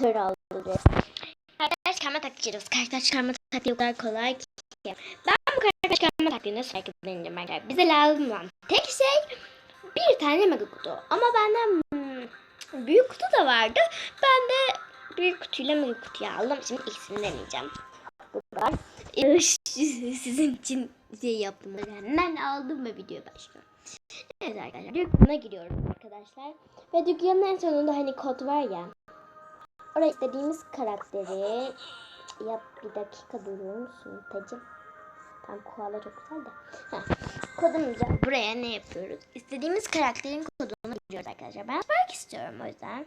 karakter alacağız. Karakter çıkarma taktiği Karakter çıkarma taktiği o kadar kolay ki. Ben bu karakter çıkarma taktiğini nasıl deneyeceğim arkadaşlar. Bize lazım olan tek şey bir tane mega kutu. Ama benden hmm, büyük kutu da vardı. Ben de büyük kutuyla mega kutuyu aldım. Şimdi ikisini deneyeceğim. Bu kadar. Ee, Sizin için şey yaptım. Hemen aldım ve video başlıyor. Evet arkadaşlar dükkana giriyoruz arkadaşlar. Ve dükkanın en sonunda hani kod var ya. Oraya istediğimiz karakteri yap bir dakika durur musun tacım? Tam koala çok güzel de. Heh. Kodumuza buraya ne yapıyoruz? İstediğimiz karakterin kodunu giriyoruz arkadaşlar. Ben Spark istiyorum o yüzden.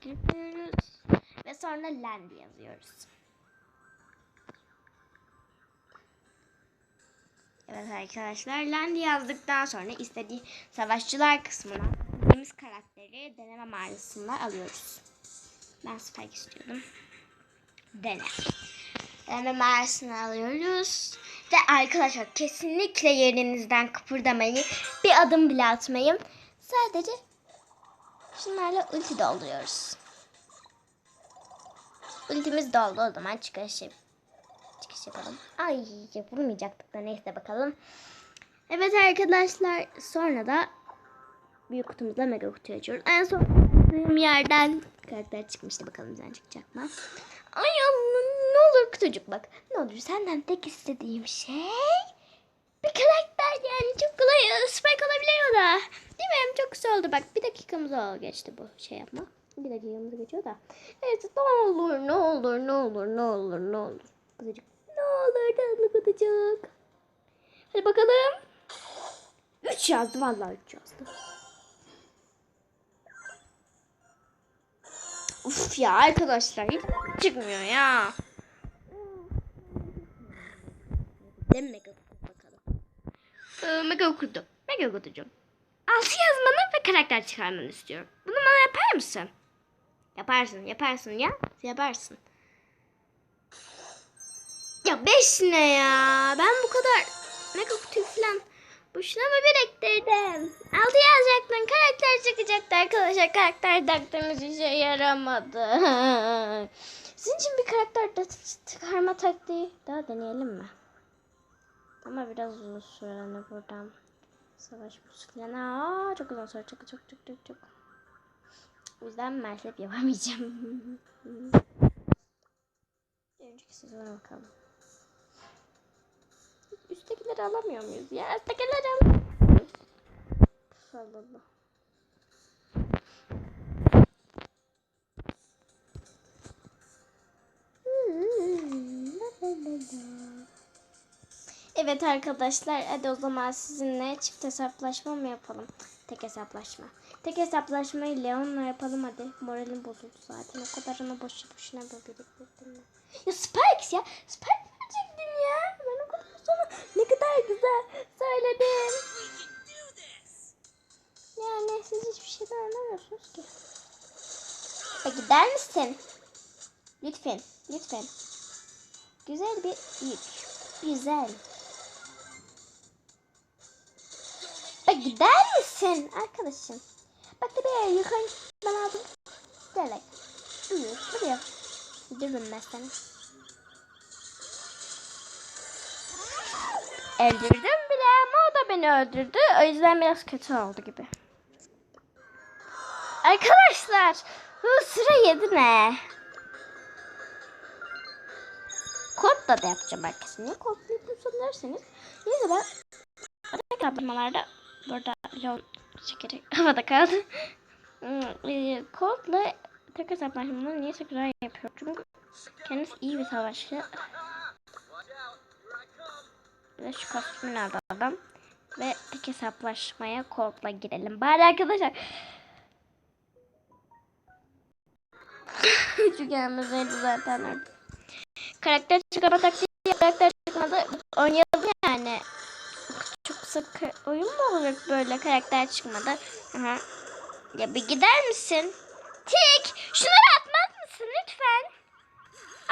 Giriyoruz. Ve sonra land yazıyoruz. Evet arkadaşlar land yazdıktan sonra istediği savaşçılar kısmına istediğimiz karakteri deneme mağarasında alıyoruz. Ben Spike istiyordum. Dene. Deneme mağarasına alıyoruz. Ve arkadaşlar kesinlikle yerinizden kıpırdamayın. Bir adım bile atmayın. Sadece şunlarla ulti dolduruyoruz. Ultimiz doldu o zaman çıkış yapalım. Ay yapılmayacaktık da neyse bakalım. Evet arkadaşlar sonra da büyük kutumuzda mega kutuyu açıyoruz. En son yerden karakter çıkmıştı bakalım bizden çıkacak mı? Ay Allah'ım ne olur kutucuk bak. Ne olur senden tek istediğim şey bir karakter yani çok kolay spike olabiliyor da. Değil mi? Çok güzel oldu bak bir dakikamız oldu geçti bu şey yapma. Bir dakikamız geçiyor da. Evet ne olur ne olur ne olur ne olur ne olur. Kutucuk ne olur tatlı kutucuk. Hadi bakalım. 3 yazdı vallahi 3 yazdı. Uf ya arkadaşlar hiç çıkmıyor ya. Ne mega kutu bakalım. Ee, mega kutu. Mega kutucuğum. Altı yazmanı ve karakter çıkarmanı istiyorum. Bunu bana yapar mısın? Yaparsın, yaparsın ya. Yaparsın. Ya beş ne ya? Ben bu kadar mega kutu falan boşuna mı biriktirdim? Altı yazacaktın, karakter çıkacaktı arkadaşlar. Karakter taktığımız işe yaramadı. Sizin için bir karakter çıkarma taktiği daha deneyelim mi? Ama biraz uzun sürer hani buradan. Savaş bu falan. Aa, çok uzun süre. Çok çok çok çok çok. O yüzden maalesef yapamayacağım. Önceki sezona bakalım. Üsttekileri alamıyor muyuz ya? Üsttekileri alamıyoruz. Sallallahu. Evet arkadaşlar hadi o zaman sizinle çift hesaplaşma mı yapalım? Tek hesaplaşma. Tek hesaplaşmayı Leon'la yapalım hadi. Moralim bozuldu zaten. O kadarını boşu boşuna böyle. Ya Spikes ya. Misin? Lütfen. Lütfen. Güzel bir yük. Güzel. Bak gider misin arkadaşım? Bak da bir yukarı ben aldım. Direkt. Buyur. Buraya. Gidiyorum ben seni. Öldürdüm bile ama o da beni öldürdü. O yüzden biraz kötü oldu gibi. Arkadaşlar. Bu sıra yedi ne? Kortla da yapacağım herkese. Niye kortla yapıyorsun derseniz. Neyse ben kaplamalarda burada Leon şekeri havada kaldı. Hmm, e, Colt'la tek hesaplaşmaları niye güzel yapıyor? Çünkü kendisi iyi bir savaşçı. Ve şu kostümünü alalım. Ve tek hesaplaşmaya Colt'la girelim. Bari arkadaşlar. Şu gelmeseydi zaten artık. Karakter çıkarma taktiği karakter çıkmadı. Oynayalım yani. Çok sık oyun mu olacak böyle karakter çıkmadı? Aha. Ya bir gider misin? Tik şunları atmaz mısın lütfen?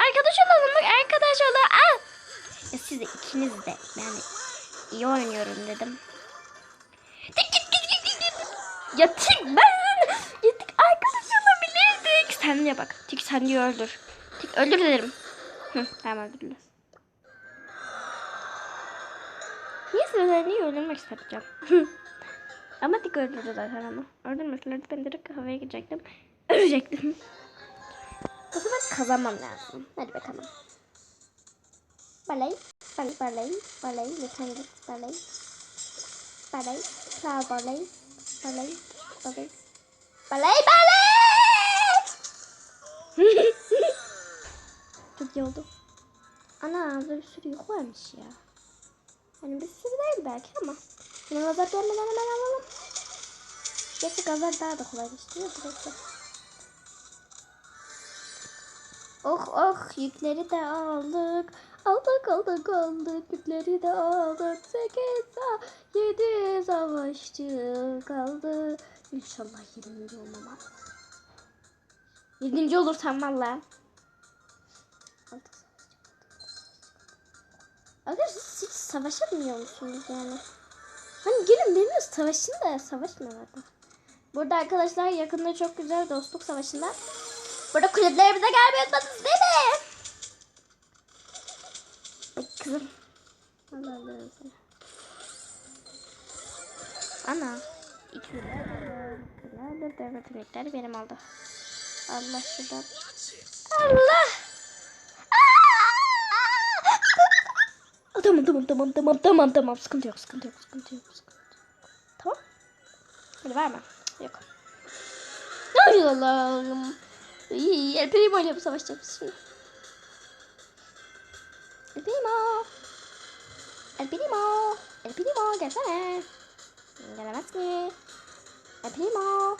Arkadaş olalım bak arkadaş olalım. Al. Ya siz ikiniz de yani iyi oynuyorum dedim. Tik git git git git. Ya Tik ben de bak. Tik sen diye öldür. Tik öldür derim. Hı, tamam öldürürler. Niye sizler niye öldürmek isteyeceğim? ama Tik öldürdü zaten ama. Öldürmeselerdi ben direkt havaya girecektim. Ölecektim. O zaman kazanmam lazım. Hadi bakalım. Balay, balay, balay, balay, lütfen git balay. Balay, sağ balay, balay, balay. Balay, balay! İyi oldu. Ana burada bir sürü yük varmış ya. Hani bir sürü değil belki ama. Yine gazar gelmeden hemen alalım. Gerçi gazar daha da kolaylaştırıyor. Direkt Oh oh yükleri de aldık. Aldık aldık aldık yükleri de aldık. Sekiz sa yedi savaşçı kaldı. İnşallah yedinci olmam. Yedinci olursam valla. Arkadaşlar siz hiç savaşamıyor musunuz yani? Hani gelin benimle savaşın da savaşmıyorlar da. Burada arkadaşlar yakında çok güzel dostluk savaşında. Burada kulüplerimize gelmeyi unutmadınız değil mi? Bak kızım. Allah Allah. Ana. İkiler devlet emekleri benim oldu. Allah şuradan. Allah. Aa! Tamam tamam tamam tamam tamam tamam sıkıntı yok sıkıntı yok sıkıntı yok sıkıntı yok. Tamam. Hadi verme. Yok. Ay Allah'ım. İyi, El Primo ile bu savaşacağız şimdi. El Primo. El Primo. El Primo gelsene. Gelemez ki. El Primo.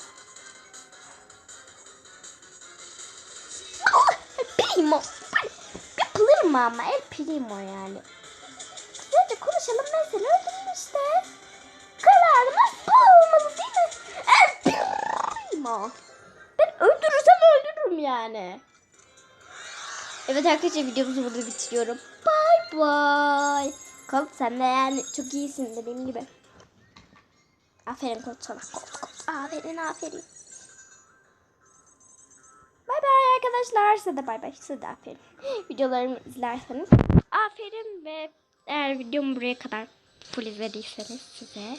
Ah, El Primo. Yapılır mı ama El Primo yani. Konuşalım mesela öldürün işte. Kararımız bu olmalı değil mi? El Primo. Ben öldürürsem öldürürüm yani. Evet arkadaşlar videomuzu burada bitiriyorum. Bye bye. Colt sen de yani çok iyisin dediğim gibi. Aferin Colt sana. Aferin aferin. Bye bye arkadaşlar. Size de bye bye. Size de aferin. Videolarımı izlerseniz aferin ve eğer videomu buraya kadar full izlediyseniz size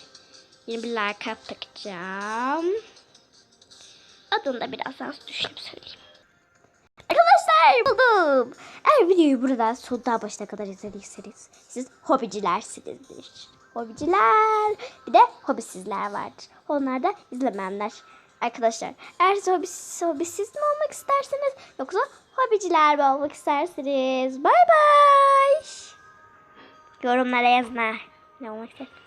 yeni bir like takacağım. Adını da biraz az düşünüp söyleyeyim. Arkadaşlar buldum. Eğer videoyu buradan sonuna başına kadar izlediyseniz siz hobicilersinizdir. Hobiciler. Bir de hobisizler vardır. Onlar da izlemeyenler. Arkadaşlar eğer siz hobisiz, hobisiz mi olmak isterseniz yoksa hobiciler mi olmak istersiniz? Bay bay. Yorumlara yazın ha. Ne olmak istersiniz?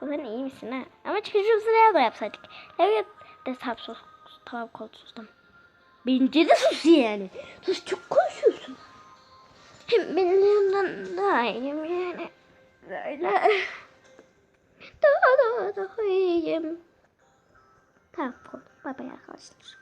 Kozan iyi misin ha? Ama çocuğu sıraya da yapsaydık. Evet de sap sos. Tamam kol sustum. Bence de sus yani. Sus çok konuşuyorsun. Hem benim yanımdan daha iyiyim yani. Böyle. Daha daha daha iyiyim. Tamam kol. Bay bay arkadaşlar.